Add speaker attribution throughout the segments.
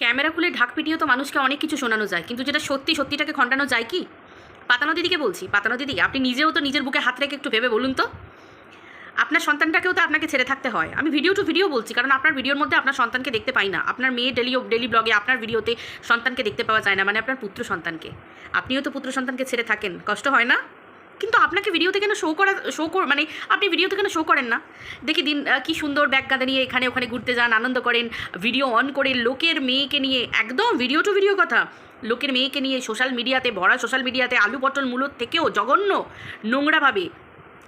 Speaker 1: Camera খুলে ঢাক পিটিয়ে তো মানুষকে অনেক কিছু শোনানো যায়, কিন্তু যেটা সত্যি সত্যিটাকে খণ্ডানো যায় কি? পাতানো দিদিকে বলছি, পাতানো দিদি, আপনি নিজেও তো নিজের বুকে হাত রেখে একটু ভেবে বলুন তো। আপনার সন্তানটাকেও তো আপনাকে ছেড়ে থাকতে হয়। আমি ভিডিও টু ভিডিও বলছি, কারণ আপনার ভিডিওর মধ্যে আপনার সন্তানকে দেখতে পাই না। আপনার মেয়ে ডেলি ডেলি ব্লগে আপনার ভিডিওতে সন্তানকে দেখতে পাওয়া যায় না মানে আপনার পুত্র সন্তানকে। আপনিও তো পুত্র সন্তানকে ছেড়ে থাকেন, কষ্ট হয় না? কিন্তু আপনাকে ভিডিওতে কেন শো করা শো কর মানে আপনি ভিডিওতে কেন শো করেন না? দেখি দিন কি সুন্দর ব্যাগ গাঁদা নিয়ে এখানে ওখানে ঘুরতে যান, আনন্দ করেন ভিডিও অন করে লোকের মেয়েকে নিয়ে, একদম ভিডিও টু ভিডিও কথা, লোকের মেয়েকে নিয়ে সোশ্যাল মিডিয়াতে ভরা সোশ্যাল মিডিয়াতে আলু পটল মূলোর থেকেও জঘন্য নোংরাভাবে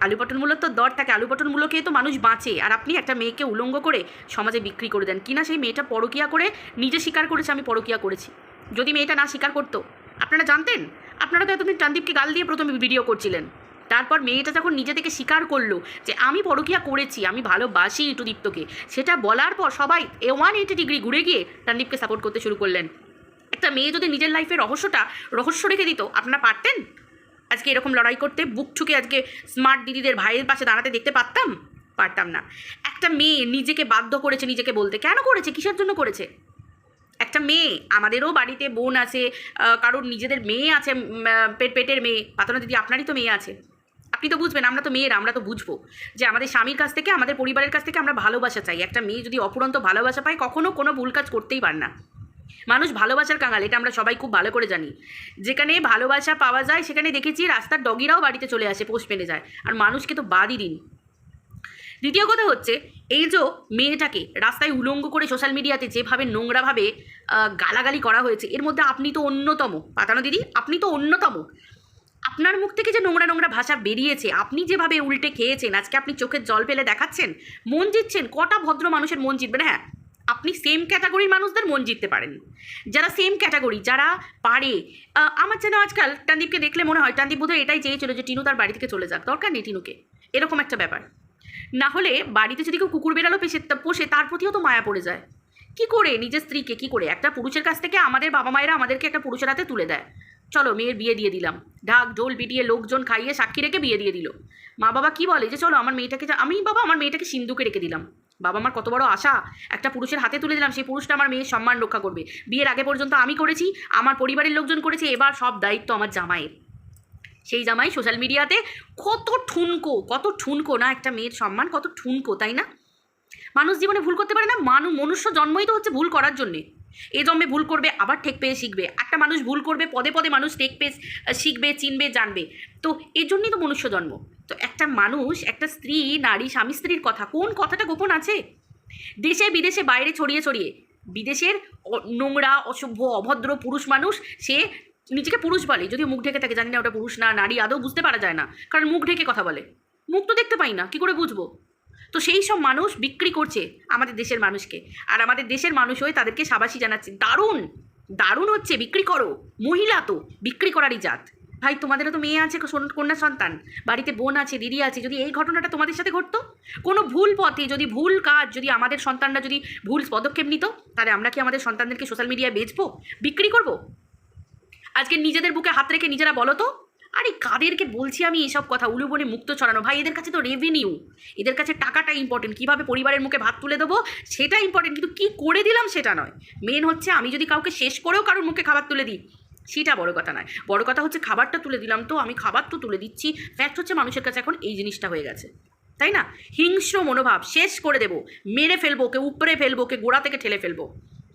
Speaker 1: আলু পটল মূলোর তো দর থাকে, আলু পটল মূলো খেয়ে তো মানুষ বাঁচে, আর আপনি একটা মেয়েকে উলঙ্গ করে সমাজে বিক্রি করে দেন। কিনা সেই মেয়েটা পরকিয়া করে, নিজে স্বীকার করেছে, আমি পরকিয়া করেছি। যদি মেয়েটা না স্বীকার করতো আপনারা জানতেন? আপনারা তো এতদিন চান্দীপকে গাল দিয়ে প্রথমে ভিডিও করছিলেন। তারপর মেয়েটা যখন নিজে থেকে স্বীকার করল যে আমি পরকিয়া করেছি, আমি ভালোবাসি ইটুদীপ্তকে, সেটা বলার পর সবাই এ ওয়ান এইটি ডিগ্রি ঘুরে গিয়ে টানদীপকে সাপোর্ট করতে শুরু করলেন। একটা মেয়ে যদি নিজের লাইফের রহস্যটা, রহস্য রেখে দিত, আপনারা পারতেন? আজকে এরকম লড়াই করতে, বুক ঠুকে আজকে স্মার্ট দিদিদের ভাইয়ের পাশে দাঁড়াতে দেখতে পারতাম? পারতাম না। একটা মেয়ে নিজেকে বাধ্য করেছে নিজেকে বলতে। কেন করেছে? কিসের জন্য করেছে? একটা মেয়ে, আমাদেরও বাড়িতে বোন আছে কারোর নিজেদের মেয়ে আছে পেট পেটের মেয়ে পাতানো দিদি আপনারই তো মেয়ে আছে। আপনি তো বুঝবেন, আমরা তো মেয়েরা, আমরা তো বুঝব যে আমাদের স্বামীর কাছ থেকে, আমাদের পরিবারের কাছ থেকে আমরা ভালোবাসা চাই। একটা মেয়ে যদি অপুরন্ত ভালোবাসা পায়, কখনো কোনো ভুল কাজ করতেই পারে না। মানুষ ভালোবাসার কাঙাল, এটা আমরা সবাই খুব ভালো করে জানি। যেখানে ভালোবাসা পাওয়া যায়, সেখানে দেখেছি রাস্তার ডগিরাও বাড়িতে চলে আসে, পোষ মেনে যায়। আর মানুষকে তো বাদই দিন। দ্বিতীয় কথা হচ্ছে, এই যে মেয়েটাকে রাস্তায় উলঙ্গ করে সোশ্যাল মিডিয়াতে যেভাবে নোংরাভাবে গালাগালি করা হয়েছে, এর মধ্যে আপনি তো অন্যতম। পাতানো দিদি, আপনি তো অন্যতম। আপনার মুখ থেকে যে নোংরা নোংরা ভাষা বেরিয়েছে, আপনি যেভাবে উল্টে খেয়েছেন, আজকে আপনি চোখের জল ফেলে দেখাচ্ছেন, মন জিতছেন, কটা ভদ্র মানুষের মন জিতবেন হ্যাঁ আপনি সেম ক্যাটাগরির মানুষদের মন জিততে পারেন। যারা সেম ক্যাটাগরি যারা পারে আমার যেন আজকাল টানদীপকে দেখলে মনে হয় টানদীপ বোধহয় এটাই চেয়েছিল যে টিনু তার বাড়ি থেকে চলে যাক। দরকার নেই টিনুকে। এরকম একটা ব্যাপার। না হলে বাড়িতে যদি কেউ কুকুর বেড়ালো পেশে পোষে, তার প্রতিও তো মায়া পড়ে যায়। কি করে নিজের স্ত্রীকে, কি করে? একটা পুরুষের কাছ থেকে আমাদের বাবা মায়েরা আমাদেরকে একটা পুরুষের হাতে তুলে দেয়। চলো, মেয়ের বিয়ে দিয়ে দিলাম। ঢাক, ঢোল পিটিয়ে লোকজন খাইয়ে সাক্ষী রেখে বিয়ে দিয়ে দিল। মা বাবা কি বলে? যে চলো, আমার মেয়েটাকে আমি বাবা, আমার মেয়েটাকে সিন্ধুকে রেখে দিলাম। বাবা আমার কত বড় আশা? একটা পুরুষের হাতে তুলে দিলাম, সেই পুরুষটা আমার মেয়ের সম্মান রক্ষা করবে। বিয়ের আগে পর্যন্ত আমি করেছি, আমার পরিবারের লোকজন করেছে, এবার সব দায়িত্ব আমার জামাইয়ের। সেই জামাই সোশ্যাল মিডিয়াতে কত ঠুনকো কত ঠুনকো না একটা মেয়ের সম্মান, কত ঠুনকো, তাই না? মানুষ জীবনে ভুল করতে পারে না মানুষ মনুষ্য জন্মই তো হচ্ছে ভুল করার জন্যে। এ জন্মে ভুল করবে, আবার ঠেক পেয়ে শিখবে। একটা মানুষ ভুল করবে, পদে পদে মানুষ ঠেক পেয়ে শিখবে, চিনবে, জানবে। তো এর জন্যই তো মনুষ্য জন্ম। তো একটা মানুষ, একটা স্ত্রী, নারী, স্বামী স্ত্রীর কথা, কোন কথাটা গোপন আছে? দেশে বিদেশে বাইরে ছড়িয়ে ছড়িয়ে, বিদেশের নোংরা অসভ্য অভদ্র, পুরুষ মানুষ, সে নিজেকে পুরুষ বলে, যদিও মুখ ঢেকে থাকে জানি না ওটা পুরুষ না, নারী, আদৌ বুঝতে পারা যায় না, কারণ মুখ ঢেকে কথা বলে। মুখ তো দেখতে পাই না, কি করে বুঝব? তো সেই সব মানুষ বিক্রি করছে আমাদের দেশের মানুষকে, আর আমাদের দেশের মানুষ হয়ে তাদেরকে সাবাসী জানাচ্ছে। দারুণ! দারুণ হচ্ছে, বিক্রি করো। মহিলা তো, বিক্রি করারই জাত। ভাই, তোমাদেরও তো মেয়ে আছে কন্যা সন্তান। বাড়িতে বোন আছে, দিদি আছে, যদি এই ঘটনাটা তোমাদের সাথে ঘটতো? কোনো ভুল পথে, যদি ভুল কাজ, যদি আমাদের সন্তানরা যদি ভুল পদক্ষেপ নিত, তাহলে আমরা কি আমাদের সন্তানদেরকে সোশ্যাল মিডিয়ায় বেচবো? বিক্রি করব? আজকে নিজেদের বুকে হাত রেখে নিজেরা বলো তো? আরে কাদেরকে বলছি আমি এসব কথা? উলুবনে মুক্ত ছড়ানো। ভাই, এদের কাছে তো রেভিনিউ এদের কাছে টাকাটা ইম্পর্টেন্ট কীভাবে পরিবারের মুখে ভাত তুলে দেবো? সেটা ইম্পর্টেন্ট কিন্তু কী করে দিলাম সেটা নয়। মেন হচ্ছে আমি যদি কাউকে শেষ করেও কারোর মুখে খাবার তুলে দিই, সেটা বড় কথা নয়। বড় কথা হচ্ছে খাবারটা তুলে দিলাম তো, আমি খাবার তো তুলে দিচ্ছি। ফ্যাক্ট হচ্ছে মানুষের কাছে এখন এই জিনিসটা হয়ে গেছে। তাই না? হিংস্র মনোভাব। শেষ করে দেবো। মেরে ফেলব কে উপরে ফেলব কে গোড়া থেকে ঠেলে ফেলব।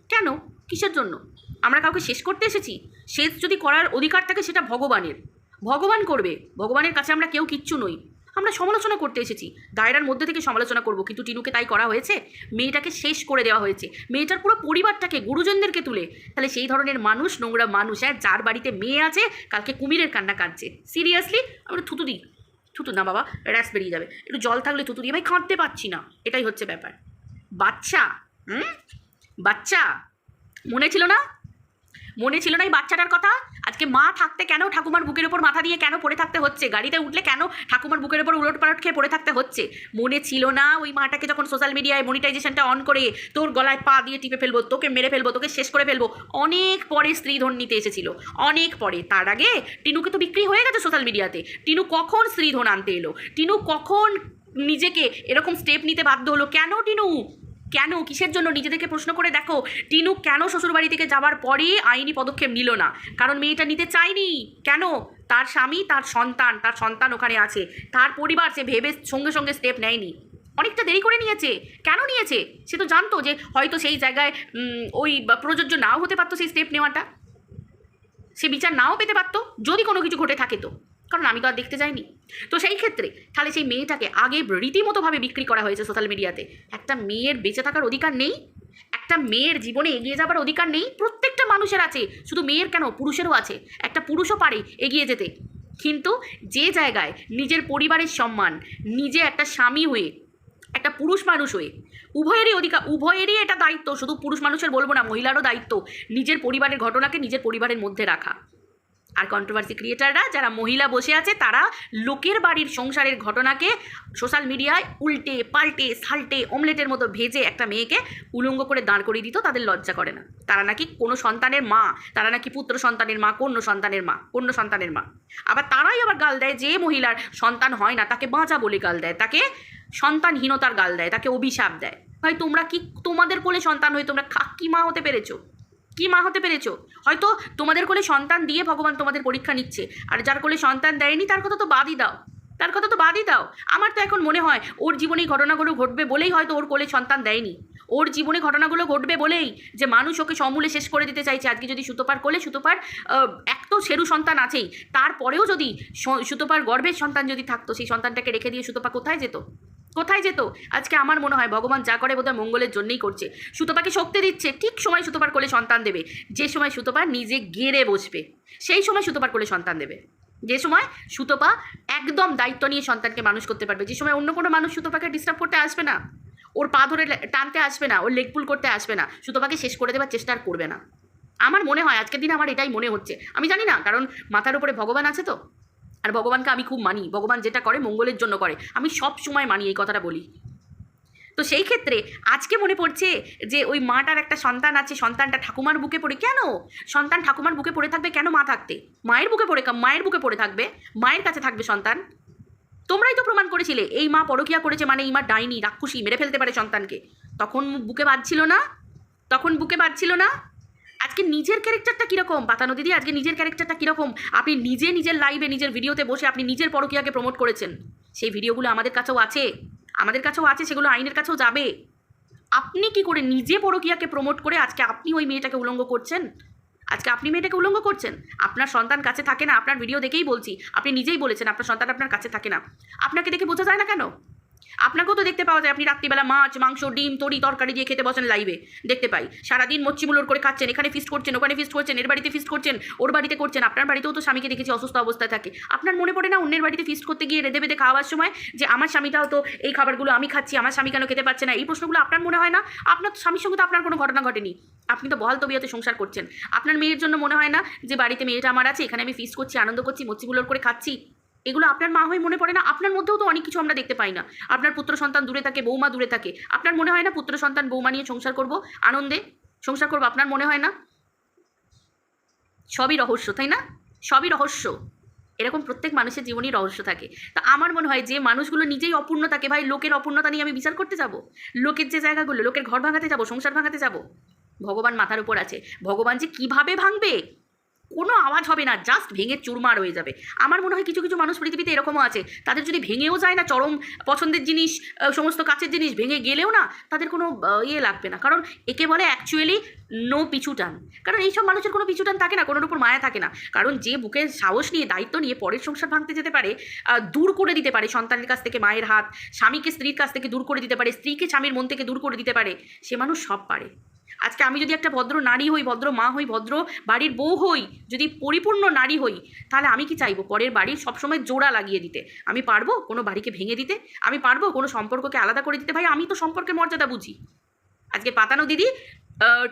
Speaker 1: কেন? কিসের জন্য? আমরা কাউকে শেষ করতে এসেছি? শেষ যদি করার অধিকার থাকে সেটা ভগবানের। ভগবান করবে। ভগবানের কাছে আমরা কেউ কিচ্ছু নই। আমরা সমালোচনা করতে এসেছি। দায়রার মধ্যে থেকে সমালোচনা করব। কিন্তু টিনুকে তাই করা হয়েছে? মেয়েটাকে শেষ করে দেওয়া হয়েছে। মেয়েটার পুরো পরিবারটাকে, গুরুজনদেরকে তুলে। তাহলে সেই ধরনের মানুষ, নোংরা মানুষ হ্যাঁ যার বাড়িতে মেয়ে আছে, কালকে কুমিরের কান্না কাঁদছে। সিরিয়াসলি আমরা থুতু দিই। থুতু না বাবা র্যাস বেরিয়ে যাবে। একটু জল থাকলে থুতু দিয়ে, ভাই, কাঁদতে পারছি না। এটাই হচ্ছে ব্যাপার। বাচ্চা, হুম? বাচ্চা, মনে ছিল না? মনে ছিল না এই বাচ্চাটার কথা? আজকে মা থাকতে কেন ঠাকুমার বুকের ওপর মাথা দিয়ে কেন পড়ে থাকতে হচ্ছে? গাড়িতে উঠলে কেন ঠাকুমার বুকের ওপর উলট পালট খেয়ে পড়ে থাকতে হচ্ছে? মনে ছিল না ওই মাটাকে যখন সোশ্যাল মিডিয়ায় মনিটাইজেশনটা অন করে তোর গলায় পা দিয়ে টিপে ফেলব, তোকে মেরে ফেলব, তোকে শেষ করে ফেলব, অনেক পরে স্ত্রীধন নিতে এসেছিল। অনেক পরে। তার আগে টিনুকে তো বিক্রি হয়ে গেছে সোশ্যাল মিডিয়াতে টিনু কখন স্ত্রীধন আনতে এলো? টিনু কখন নিজেকে এরকম স্টেপ নিতে বাধ্য হলো? কেন টিনু? কেন? কিসের জন্য? নিজেদেরকে প্রশ্ন করে দেখো, টিনু কেন শ্বশুরবাড়ি থেকে যাওয়ার পরে আইনি পদক্ষেপ নিল না? কারণ মেয়েটা নিতে চায়নি। কেন? তার স্বামী, তার সন্তান তার সন্তান ওখানে আছে। তার পরিবার সে ভেবে সঙ্গে সঙ্গে স্টেপ নেয়নি। অনেকটা দেরি করে নিয়েছে। কেন নিয়েছে? সে তো জানতো যে হয়তো সেই জায়গায় ওই প্রযোজ্য নাও হতে পারতো সেই স্টেপ নেওয়াটা। সে বিচার নাও পেতে পারতো, যদি কোনো কিছু ঘটে থাকে তো। কারণ আমি তো আর দেখতে যাইনি। তো সেই ক্ষেত্রে তাহলে সেই মেয়েটাকে আগে রীতিমতোভাবে বিক্রি করা হয়েছে সোশ্যাল মিডিয়াতে একটা মেয়ের বেঁচে থাকার অধিকার নেই, একটা মেয়ের জীবনে এগিয়ে যাবার অধিকার নেই, প্রত্যেকটা মানুষের আছে, শুধু মেয়ের কেন, পুরুষেরও আছে, একটা পুরুষও পারে এগিয়ে যেতে। কিন্তু যে জায়গায় নিজের পরিবারের সম্মান, নিজে একটা স্বামী হয়ে, একটা পুরুষ মানুষ হয়ে, উভয়েরই অধিকার উভয়েরই এটা দায়িত্ব, শুধু পুরুষ মানুষের বলব না, মহিলারও দায়িত্ব নিজের পরিবারের ঘটনাকে নিজের পরিবারের মধ্যে রাখা। আর কন্ট্রোভার্সি ক্রিয়েটাররা যারা মহিলা বসে আছে, তারা লোকের বাড়ির সংসারের ঘটনাকে সোশ্যাল মিডিয়ায় উল্টে, পাল্টে, সাল্টে অমলেটের মতো ভেজে একটা মেয়েকে উলঙ্গ করে দাঁড় করিয়ে দিত, তাদের লজ্জা করে না। তারা নাকি কোনো সন্তানের মা, তারা নাকি পুত্র সন্তানের মা, কন্য সন্তানের মা, কন্য সন্তানের মা। আবার তারাই আবার গাল দেয়, যে মহিলার সন্তান হয় না, তাকে বাঁচা বলে গাল দেয়, তাকে সন্তানহীনতার গাল দেয়, তাকে অভিশাপ দেয়। ভাই, তোমরা কি তোমাদের কোলে সন্তান হয়ে তোমরা খা- কি মা হতে পেরেছ? কি মা হতে পেরেছ? হয়তো তোমাদের কোলে সন্তান দিয়ে ভগবান তোমাদের পরীক্ষা নিচ্ছে। আর যার কোলে সন্তান দেয়নি, তার কথা তো বাদই দাও। তার কথা তো বাদই দাও। আমার তো এখন মনে হয়, ওর জীবনে ঘটনাগুলো ঘটবে বলেই হয়তো ওর কোলে সন্তান দেয়নি। ওর জীবনে ঘটনাগুলো ঘটবে বলেই যে মানুষ ওকে সমূলে শেষ করে দিতে চাইছে। আজকে যদি সুতোপার কোলে সুতোপার এক তো সেরু সন্তান আছেই। তারপরেও যদি সুতোপার গর্ভের সন্তান যদি থাকতো, সেই সন্তানটাকে রেখে দিয়ে সুতোপা কোথায় যেত? কোথায় যেত আজকে আমার মনে হয় ভগবান যা করে বোধহয় মঙ্গলের জন্যই করছে। সুতোপাকে শক্তি দিচ্ছে, ঠিক সময় সুতোপার কোলে সন্তান দেবে। যে সময় সুতোপা নিজে গেড়ে বসবে, সেই সময় সুতোপার কোলে সন্তান দেবে। যে সময় সুতোপা একদম দায়িত্ব নিয়ে সন্তানকে মানুষ করতে পারবে, যে সময় অন্য কোনো মানুষ সুতোপাকে ডিস্টার্ব করতে আসবে না, ওর পা ধরে টানতে আসবে না, ওর লেগ পুল করতে আসবে না, সুতোপাকে শেষ করে দেওয়ার চেষ্টা আর করবে না। আমার মনে হয়, আজকের দিন আমার এটাই মনে হচ্ছে। আমি জানি না, কারণ মাথার উপরে ভগবান আছে তো। আর ভগবানকে আমি খুব মানি। ভগবান যেটা করে, মঙ্গলের জন্য করে। আমি সব সময় মানি এই কথাটা বলি। তো সেই ক্ষেত্রে আজকে মনে পড়ছে যে ওই মাটার একটা সন্তান আছে, সন্তানটা ঠাকুমার বুকে পড়ে। কেন? সন্তান ঠাকুমার বুকে পড়ে থাকবে কেন মা থাকতে? মায়ের বুকে পড়ে মায়ের বুকে পড়ে থাকবে? মায়ের কাছে থাকবে সন্তান? তোমরাই তো প্রমাণ করেছিলে, এই মা পরকিয়া করেছে মানে এই মা ডাইনি, রাক্ষসী, মেরে ফেলতে পারে সন্তানকে। তখন বুকে বাজছিল না? তখন বুকে বাজছিল না? আজকে নিজের ক্যারেক্টারটা কীরকম? পাতানো দিদি, আজকে নিজের ক্যারেক্টারটা কীরকম? আপনি নিজে নিজের লাইভে নিজের ভিডিওতে বসে আপনি নিজের পরকিয়াকে প্রমোট করেছেন। সেই ভিডিওগুলো আমাদের কাছেও আছে। আমাদের কাছেও আছে, সেগুলো আইনের কাছেও যাবে। আপনি কি করে নিজে পরকিয়াকে প্রমোট করে আজকে আপনি ওই মেয়েটাকে উলঙ্গ করছেন? আজকে আপনি মেয়েটাকে উলঙ্গ করছেন? আপনার সন্তান কাছে থাকে না, আপনার ভিডিও দেখেই বলছি। আপনি নিজেই বলেছেন, আপনার সন্তান আপনার কাছে থাকে না। আপনাকে দেখে বোঝা যায় না কেন? আপনাকেও তো দেখতে পাওয়া যায়, আপনি রাত্রিবেলা মাছ, মাংস, ডিম, তরি, তরকারি দিয়ে খেতে বসেন লাইভে দেখতে পাই। সারাদিন মচ্ছিমুলোর করে খাচ্ছেন, এখানে ফিস্ট করছেন, ওখানে ফিস্ট করছেন, এর বাড়িতে ফিস্ট করছেন, ওর বাড়িতে করছেন, আপনার বাড়িতেও তো স্বামীকে দেখেছি অসুস্থ অবস্থায় থাকে। আপনার মনে পড়ে না অন্যের বাড়িতে ফিস্ট করতে গিয়ে রেঁধে বেঁধে খাওয়ার সময় যে আমার স্বামীটাও তো এই খাবারগুলো আমি খাচ্ছি, আমার স্বামী কেন খেতে পাচ্ছে না? এই প্রশ্নগুলো আপনার মনে হয় না? আপনার স্বামীর সঙ্গে তো আপনার কোনো ঘটনা ঘটেনি। আপনি তো বহাল তবিয়াতে সংসার করছেন। আপনার মেয়ের জন্য মনে হয় না যে বাড়িতে মেয়েটা আমার আছে, এখানে আমি ফিস্ট করছি, আনন্দ করছি মচ্ছিগুলোর করে খাচ্ছি? এগুলো আপনার মা হয়ে মনে পড়ে না, আপনার মধ্যেও তো অনেক কিছু আমরা দেখতে পাই না। আপনার পুত্র সন্তান দূরে থাকে, বৌমা দূরে থাকে। আপনার মনে হয় না পুত্র সন্তান বৌমা নিয়ে সংসার করব? আনন্দে সংসার করব? আপনার মনে হয় না? সবই রহস্য, তাই না? সবই রহস্য। এরকম প্রত্যেক মানুষের জীবনই রহস্য থাকে। তা আমার মনে হয় যে মানুষগুলো নিজেই অপূর্ণ থাকে, ভাই, লোকের অপূর্ণতা নিয়ে আমি বিচার করতে যাব? লোকের যে জায়গাগুলো, লোকের ঘর ভাঙাতে যাব, সংসার ভাঙাতে যাব? ভগবান মাথার উপর আছে। ভগবান যে কীভাবে ভাঙবে? কোনো আওয়াজ হবে না জাস্ট ভেঙে চুরমার হয়ে যাবে। আমার মনে হয় কিছু কিছু মানুষ পৃথিবীতে এরকমও আছে। তাদের যদি ভেঙেও যায় না চরম পছন্দের জিনিস সমস্ত কাছের জিনিস ভেঙে গেলেও না, তাদের কোনো ইয়ে লাগবে না। কারণ একে বলে অ্যাকচুয়ালি নো পিছু টান কারণ এইসব মানুষের কোনো পিছু টান থাকে না, কোনোর উপর মায়া থাকে না। কারণ যে বুকে সাহস নিয়ে, দায়িত্ব নিয়ে পরের সংসার ভাঙতে যেতে পারে দূর করে দিতে পারে সন্তানের কাছ থেকে মায়ের হাত, স্বামীকে, স্ত্রীর কাছ থেকে দূর করে দিতে পারে, স্ত্রীকে, স্বামীর মন থেকে দূর করে দিতে পারে, সে মানুষ সব পারে। আজকে আমি যদি একটা ভদ্র নারী হই, ভদ্র মা হই, ভদ্র বাড়ির বউ হই, যদি পরিপূর্ণ নারী হই, তাহলে আমি কি চাইব পরের বাড়ির সবসময় জোড়া লাগিয়ে দিতে? আমি পারব কোনো বাড়িকে ভেঙে দিতে? আমি পারব কোনো সম্পর্ককে আলাদা করে দিতে? ভাই, আমি তো সম্পর্কের মর্যাদা বুঝি। আজকে পাতানো দিদি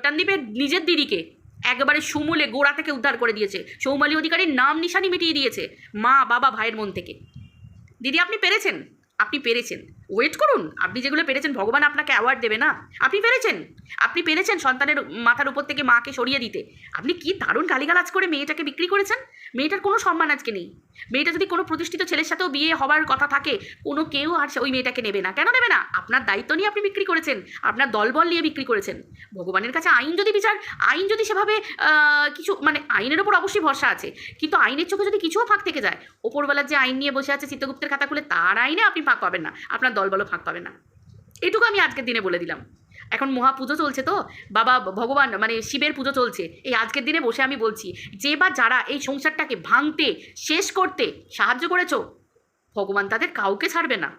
Speaker 1: টানদীপের নিজের দিদিকে একবারে সুমূলে গোড়া থেকে উদ্ধার করে দিয়েছে। সৌমালী অধিকারীর নাম নিশানি মিটিয়ে দিয়েছে মা, বাবা, ভাইয়ের মন থেকে। দিদি, আপনি পেরেছেন? আপনি পেরেছেন। ওয়েট করুন। আপনি যেগুলো পেরেছেন, ভগবান আপনাকে অ্যাওয়ার্ড দেবে না। আপনি পেরেছেন। আপনি পেরেছেন সন্তানের মাথার উপর থেকে মাকে সরিয়ে দিতে। আপনি কি দারুণ গালিগালাজ করে মেয়েটাকে বিক্রি করেছেন? মেয়েটার কোনো সম্মান আজকে নেই। মেয়েটা যদি কোনো প্রতিষ্ঠিত ছেলের সাথেও বিয়ে হওয়ার কথা থাকে, কোনো কেউ আর ওই মেয়েটাকে নেবে না। কেন নেবে না? আপনার দায়িত্ব নিয়ে আপনি বিক্রি করেছেন। আপনার দলবল নিয়ে বিক্রি করেছেন। ভগবানের কাছে আইন যদি বিচার, আইন যদি সেভাবে কিছু মানে আইনের ওপর অবশ্যই ভরসা আছে। কিন্তু আইনের চোখে যদি কিছুও ফাঁক থেকে যায় ওপরবেলার যে আইন নিয়ে বসে আছে চিত্তগুপ্তের খাতা খুলে তার আইনে আপনি ফাঁক পাবেন না। আপনার দলবলও ফাঁক পাবে না। এটুকু আমি আজকের দিনে বলে দিলাম। এখন মহা পুজো চলছে তো, বাবা ভগবান মানে শিবের পুজো চলছে। এই আজকের দিনে বসে আমি বলছি, যে বা যারা এই সংসারটাকে ভাঙতে, শেষ করতে সাহায্য করেছ, ভগবান তাদের কাউকে ছাড়বে না।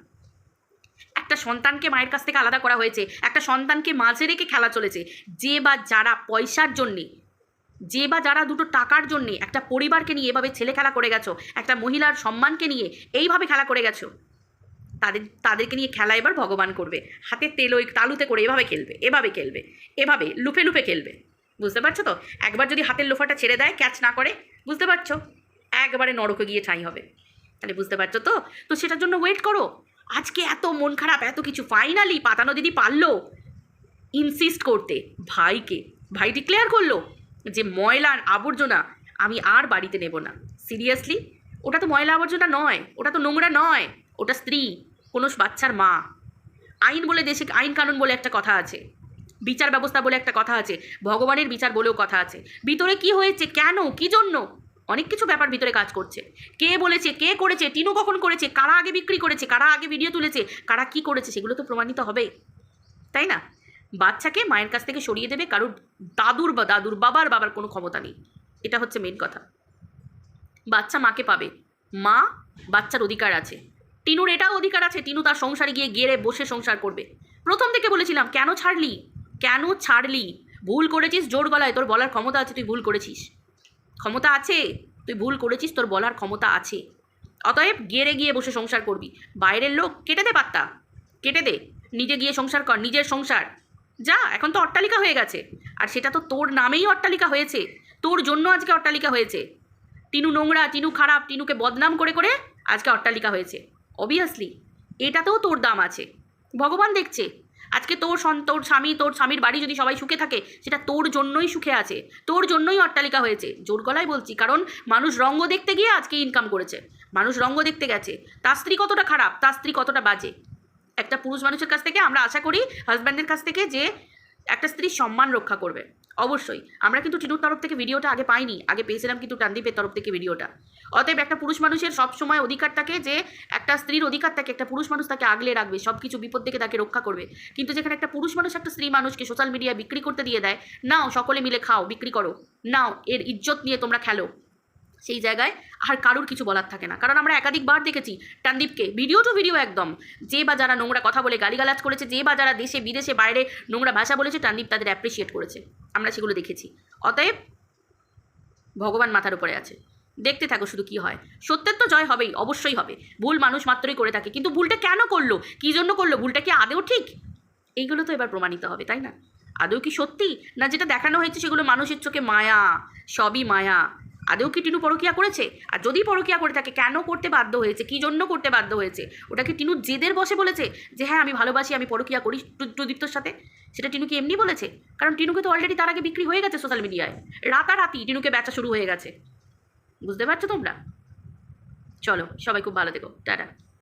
Speaker 1: একটা সন্তানকে মায়ের কাছ থেকে আলাদা করা হয়েছে, একটা সন্তানকে মাঝে রেখে খেলা চলেছে। যে বা যারা পয়সার জন্যে, যে বা যারা দুটো টাকার জন্যে একটা পরিবারকে নিয়ে এভাবে ছেলে খেলা করে গেছো, একটা মহিলার সম্মানকে নিয়ে এইভাবে খেলা করে গেছো তাদের, তাদেরকে নিয়ে খেলা এবার ভগবান করবে। হাতে তেল ওই তালুতে করে এভাবে খেলবে এভাবে খেলবে, এভাবে, লুপে লুপে খেলবে। বুঝতে পারছ তো? একবার যদি হাতের লোফাটা ছেড়ে দেয় ক্যাচ না করে, বুঝতে পারছ? একবারে নরকে গিয়ে ঠাঁই হবে। তাহলে বুঝতে পারছ তো? তো সেটার জন্য ওয়েট করো। আজকে এত মন খারাপ, এত কিছু। ফাইনালি পাতানো দিদি পারল। ইনসিস্ট করতে, ভাইকে, ভাই ডিক্লেয়ার করল যে ময়লার আবর্জনা আমি আর বাড়িতে নেব না। সিরিয়াসলি ওটা তো ময়লা আবর্জনা নয়, ওটা তো নোংরা নয়, ওটা স্ত্রী। কোনো বাচ্চার মা। আইন বলে দেশে, আইন কানুন বলে একটা কথা আছে। বিচার ব্যবস্থা বলে একটা কথা আছে। ভগবানের বিচার বলেও কথা আছে। ভিতরে কি হয়েছে? কেন? কি জন্য? অনেক কিছু ব্যাপার ভিতরে কাজ করছে। কে বলেছে? কে করেছে? টিনু কখন করেছে? কারা আগে বিক্রি করেছে? কারা আগে ভিডিও তুলেছে? কারা কি করেছে? সেগুলো তো প্রমাণিত হবে। তাই না? বাচ্চাকে মায়ের কাছ থেকে সরিয়ে দেবে কারোর দাদুর বা দাদুর বাবার বাবার কোনো ক্ষমতা নেই। এটা হচ্ছে মেন কথা। বাচ্চা মাকে পাবে। মা বাচ্চার অধিকার আছে। টিনুর এটাও অধিকার আছে, টিনু তার সংসারে গিয়ে গেড়ে বসে সংসার করবে। প্রথম থেকে বলেছিলাম, কেন ছাড়লি? কেন ছাড়লি? ভুল করেছিস জোর গলায়, তোর বলার ক্ষমতা আছে, তুই ভুল করেছিস। ক্ষমতা আছে? তুই ভুল করেছিস, তোর বলার ক্ষমতা আছে। অতএব গেড়ে গিয়ে বসে সংসার করবি। বাইরের লোক কেটে দে পাত্তা, কেটে দে। নিজে গিয়ে সংসার কর, নিজের সংসার। যা, এখন তো অট্টালিকা হয়ে গেছে। আর সেটা তো তোর নামেই অট্টালিকা হয়েছে। তোর জন্য আজকে অট্টালিকা হয়েছে। টিনু নোংরা, টিনু খারাপ, টিনুকে বদনাম করে করে আজকে অট্টালিকা হয়েছে। অবভিয়াসলি এটাতেও তোর দাম আছে। ভগবান দেখছে। আজকে তোর সন, তোর স্বামী, তোর স্বামীর বাড়ি যদি সবাই সুখে থাকে, সেটা তোর জন্যই সুখে আছে। তোর জন্যই অট্টালিকা হয়েছে। জোর গলায় বলছি, কারণ মানুষ রঙ্গ দেখতে গিয়ে আজকে ইনকাম করেছে। মানুষ রঙ্গ দেখতে গেছে। তার স্ত্রী কতটা খারাপ, তার স্ত্রী কতটা বাজে? একটা পুরুষ মানুষের কাছ থেকে আমরা আশা করি হাজব্যান্ডের কাছ থেকে যে একটা স্ত্রীর সম্মান রক্ষা করবে। অবশ্যই। আমরা কিন্তু টিনুর তরফ থেকে ভিডিওটা আগে পাইনি। আগে পেয়েছিলাম কিন্তু টানদীপের তরফ থেকে ভিডিওটা। অতএব একটা পুরুষ মানুষের সব সময় অধিকার থাকে যে একটা স্ত্রীর অধিকার থাকে, একটা পুরুষ মানুষ তাকে আগলে রাখবে সব কিছু বিপদ থেকে তাকে রক্ষা করবে। কিন্তু যেখানে একটা পুরুষ মানুষ একটা স্ত্রী মানুষকে সোশ্যাল মিডিয়ায় বিক্রি করতে দিয়ে দেয়, নাও সকলে মিলে খাও, বিক্রি করো, নাও এর ইজ্জত নিয়ে তোমরা খেলো। সেই জায়গায় আর কারুর কিছু বলার থাকে না। কারণ আমরা একাধিকবার দেখেছি টানদীপকে ভিডিও টু ভিডিও একদম, যে বা যারা নোংরা কথা বলে গালিগালাজ করেছে, যে বা যারা দেশে, বিদেশে বাইরে নোংরা ভাষা বলেছে, টানদীপ তাদের অ্যাপ্রিসিয়েট করেছে। আমরা সেগুলো দেখেছি। অতএব ভগবান মাথার উপরে আছে। দেখতে থাকো শুধু কি হয়। সত্যের তো জয় হবেই, অবশ্যই হবে। ভুল মানুষ মাত্রই করে থাকে। কিন্তু ভুলটা কেন করল? কী জন্য করল? ভুলটা কি আদেও ঠিক? এইগুলো তো এবার প্রমাণিত হবে, তাই না? আদৌ কি সত্যি? না যেটা দেখানো হয়েছে সেগুলো মানুষের চোখে মায়া, সবই মায়া। আদৌ কি টিনু পরকিয়া করেছে? আর যদি পরকিয়া করে থাকে, কেন করতে বাধ্য হয়েছে? কি জন্য করতে বাধ্য হয়েছে? ওটা কি টিনু জেদের বসে বলেছে যে হ্যাঁ আমি ভালোবাসি, আমি পরকিয়া করি প্রু- প্রদীপ্তর সাথে সেটা টিনু কি এমনি বলেছে? কারণ টিনুকে তো অলরেডি তার আগে বিক্রি হয়ে গেছে সোশ্যাল মিডিয়ায় রাতারাতি টিনুকে বেচা শুরু হয়ে গেছে। বুঝতে পারছ তোমরা? চলো সবাই খুব ভালো দেখো টাটা।